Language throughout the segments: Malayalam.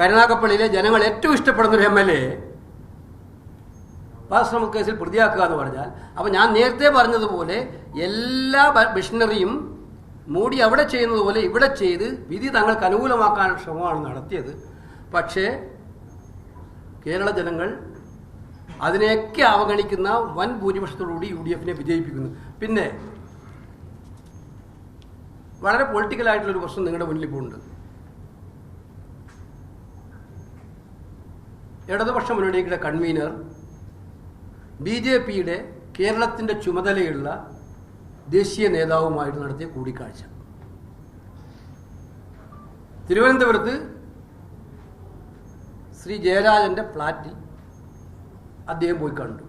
കരുനാഗപ്പള്ളിയിലെ ജനങ്ങൾ ഏറ്റവും ഇഷ്ടപ്പെടുന്ന ഒരു എം എൽ എ. കേസിൽ പ്രതിയാക്കുക എന്ന് പറഞ്ഞാൽ അപ്പോൾ ഞാൻ നേരത്തെ പറഞ്ഞതുപോലെ എല്ലാ മിഷണറിയും മോഡി അവിടെ ചെയ്യുന്നത് പോലെ ഇവിടെ ചെയ്ത് വിധി തങ്ങൾക്ക് അനുകൂലമാക്കാൻ ശ്രമമാണ് നടത്തിയത്. പക്ഷേ കേരള ജനങ്ങൾ അതിനെയൊക്കെ അവഗണിക്കുന്ന വൻ ഭൂരിപക്ഷത്തോടുകൂടി യു ഡി എഫിനെ വിജയിപ്പിക്കുന്നു. പിന്നെ വളരെ പൊളിറ്റിക്കലായിട്ടുള്ളൊരു പ്രശ്നം നിങ്ങളുടെ മുന്നിൽ ഇപ്പോൾ ഉണ്ട് ഇടതുപക്ഷ മുന്നണിയുടെ കൺവീനർ ബി ജെ പിയുടെ കേരളത്തിന്റെ ചുമതലയുള്ള ദേശീയ നേതാവുമായിട്ട് നടത്തിയ കൂടിക്കാഴ്ച. തിരുവനന്തപുരത്ത് ശ്രീ ജയരാജന്റെ ഫ്ലാറ്റിൽ അദ്ദേഹം പോയി കണ്ടു.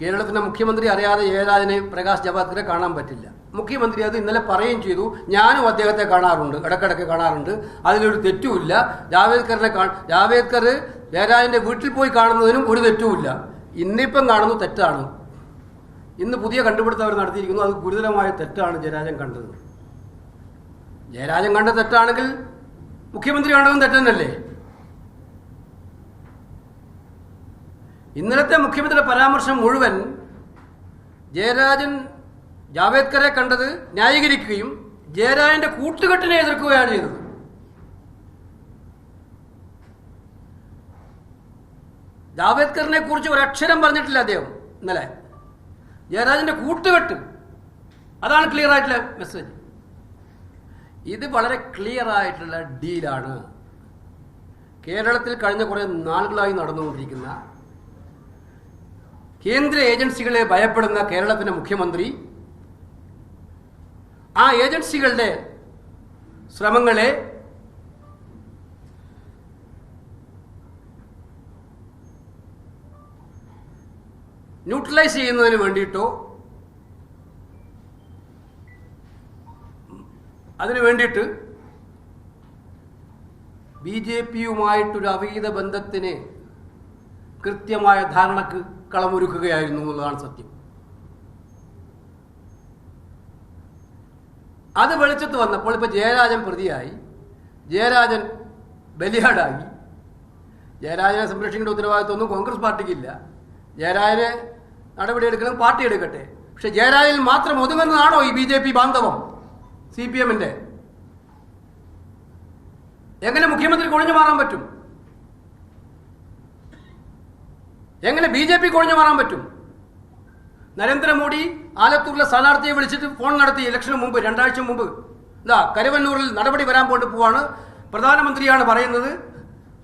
കേരളത്തിന്റെ മുഖ്യമന്ത്രി അറിയാതെ ജയരാജനെ പ്രകാശ് ജവാദ്കറെ കാണാൻ പറ്റില്ല. മുഖ്യമന്ത്രി അത് ഇന്നലെ പറയുകയും ചെയ്തു. ഞാനും അദ്ദേഹത്തെ കാണാറുണ്ട്. ഇടക്കിടക്ക് കാണാറുണ്ട്. അതിലൊരു തെറ്റുമില്ല. ജാവേദ്കറിനെ കാ ജാവേദ്കർ ജയരാജന്റെ വീട്ടിൽ പോയി കാണുന്നതിനും ഒരു തെറ്റുമില്ല. ഇന്നിപ്പം കാണുന്നു തെറ്റാണ്. ഇന്ന് പുതിയ കണ്ടുപിടുത്തം അവർ നടത്തിയിരിക്കുന്നു. അത് ഗുരുതരമായ തെറ്റാണ് ജയരാജൻ കണ്ടത്. ജയരാജൻ കണ്ട തെറ്റാണെങ്കിൽ മുഖ്യമന്ത്രി കണ്ടതും തെറ്റന്നല്ലേ? ഇന്നലത്തെ മുഖ്യമന്ത്രിയുടെ പരാമർശം മുഴുവൻ ജയരാജൻ ജാവേദ്കറെ കണ്ടത് ന്യായീകരിക്കുകയും ജയരാജന്റെ കൂട്ടുകെട്ടിനെ എതിർക്കുകയാണ് ചെയ്തത്. ജാവേദ്കറിനെ കുറിച്ച് ഒരക്ഷരം പറഞ്ഞിട്ടില്ല അദ്ദേഹം ഇന്നലെ. ജയരാജന്റെ കൂട്ടുകെട്ട്. അതാണ് ക്ലിയർ ആയിട്ടുള്ള മെസ്സേജ് ഇത് വളരെ ക്ലിയർ ആയിട്ടുള്ള ഡീലാണ് കേരളത്തിൽ കഴിഞ്ഞ കുറേ നാളുകളായി നടന്നുകൊണ്ടിരിക്കുന്ന കേന്ദ്ര ഏജൻസികളെ ഭയപ്പെടുന്ന കേരളത്തിന്റെ മുഖ്യമന്ത്രി ആ ഏജൻസികളുടെ ശ്രമങ്ങളെ ന്യൂട്രലൈസ് ചെയ്യുന്നതിന് വേണ്ടിയിട്ടോ അതിനു വേണ്ടിയിട്ട് ബി ജെ പിയുമായിട്ടൊരു അവീത ബന്ധത്തിന് കൃത്യമായ ധാരണക്ക് കളമൊരുക്കുകയായിരുന്നു എന്നുള്ളതാണ് സത്യം. അത് വെളിച്ചത്ത് വന്നപ്പോൾ ഇപ്പൊ ജയരാജൻ പ്രതിയായി. ജയരാജൻ ബലിയാടായി. ജയരാജനെ സംരക്ഷിക്കേണ്ട ഉത്തരവാദിത്വമൊന്നും കോൺഗ്രസ് പാർട്ടിക്കില്ല. ജയരാജനെ നടപടിയെടുക്കണം പാർട്ടി എടുക്കട്ടെ. പക്ഷെ ജയരാജനിൽ മാത്രം ഒതുങ്ങുന്നതാണോ ഈ ബി ജെ പി ബാന്ധവം? സി പി എമ്മിന്റെ. എങ്ങനെ മുഖ്യമന്ത്രി കൊഴിഞ്ഞു മാറാൻ പറ്റും? എങ്ങനെ ബി ജെ പി കൊഴിഞ്ഞു മാറാൻ പറ്റും? നരേന്ദ്രമോദി ആലത്തൂരിലെ സ്ഥാനാർത്ഥിയെ വിളിച്ചിട്ട് ഫോൺ നടത്തി ഇലക്ഷന് മുമ്പ് രണ്ടാഴ്ച മുമ്പ്. ഇതാ കരുവന്നൂരിൽ നടപടി വരാൻ പോയിട്ട് പോവാണ്. പ്രധാനമന്ത്രിയാണ് പറയുന്നത്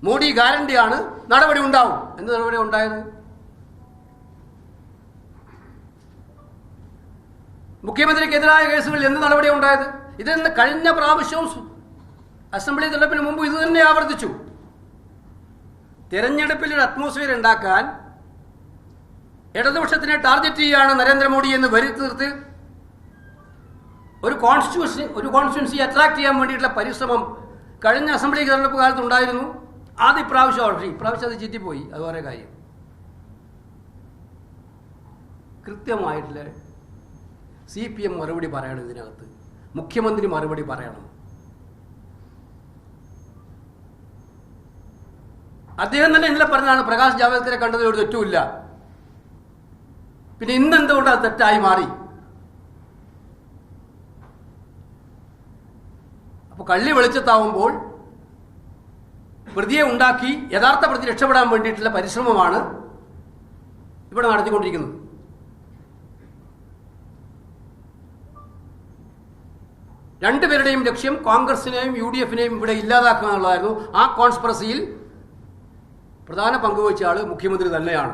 മോഡി ഗ്യാരണ്ടിയാണ് നടപടി ഉണ്ടാവും. എന്ത് നടപടി ഉണ്ടായത്? മുഖ്യമന്ത്രിക്കെതിരായ കേസുകളിൽ എന്ത് നടപടി ഉണ്ടായത്? ഇതെന്ന് കഴിഞ്ഞ പ്രാവശ്യവും അസംബ്ലി തെരഞ്ഞെടുപ്പിന് മുമ്പ് ഇത് തന്നെ ആവർത്തിച്ചു. തെരഞ്ഞെടുപ്പിൽ ഒരു അറ്റ്മോസ്ഫിയർ ഉണ്ടാക്കാൻ ഇടതുപക്ഷത്തിനെ ടാർഗറ്റ് ചെയ്യുകയാണ് നരേന്ദ്രമോദി എന്ന് വരുത്തി നിർത്തി ഒരു കോൺസ്റ്റിറ്റ്യൂഷൻ ഒരു കോൺസ്റ്റിറ്റ്യൻസി അട്രാക്ട് ചെയ്യാൻ വേണ്ടിയിട്ടുള്ള പരിശ്രമം കഴിഞ്ഞ അസംബ്ലി തെരഞ്ഞെടുപ്പ് കാലത്ത് ഉണ്ടായിരുന്നു. ആദ്യ ഇപ്രാവശ്യം ഈ ഇപ്രാവശ്യം അത് ചിറ്റിപ്പോയി. അത് വേറെ കാര്യം. കൃത്യമായിട്ടുള്ള സി പി എം മറുപടി പറയണം ഇതിനകത്ത്. മുഖ്യമന്ത്രി മറുപടി പറയണം. അദ്ദേഹം തന്നെ ഇന്നലെ പറഞ്ഞതാണ് പ്രകാശ് ജാവദേക്കറെ കണ്ടതിൽ ഒരു തെറ്റുമില്ല. പിന്നെ ഇന്ന് എന്തുകൊണ്ട് അത് തെറ്റായി മാറി? അപ്പൊ കള്ളി വെളിച്ചത്താവുമ്പോൾ പ്രതിയെ ഉണ്ടാക്കി യഥാർത്ഥ പ്രതി രക്ഷപ്പെടാൻ വേണ്ടിയിട്ടുള്ള പരിശ്രമമാണ് ഇവിടെ നടത്തിക്കൊണ്ടിരിക്കുന്നത്. രണ്ടുപേരുടെയും ലക്ഷ്യം കോൺഗ്രസിനെയും യു ഡി എഫിനെയും ഇവിടെ ഇല്ലാതാക്കുക എന്നുള്ളതായിരുന്നു. ആ കോൺസ്പ്രസിയിൽ പ്രധാന പങ്കുവച്ച ആൾ മുഖ്യമന്ത്രി തന്നെയാണ്.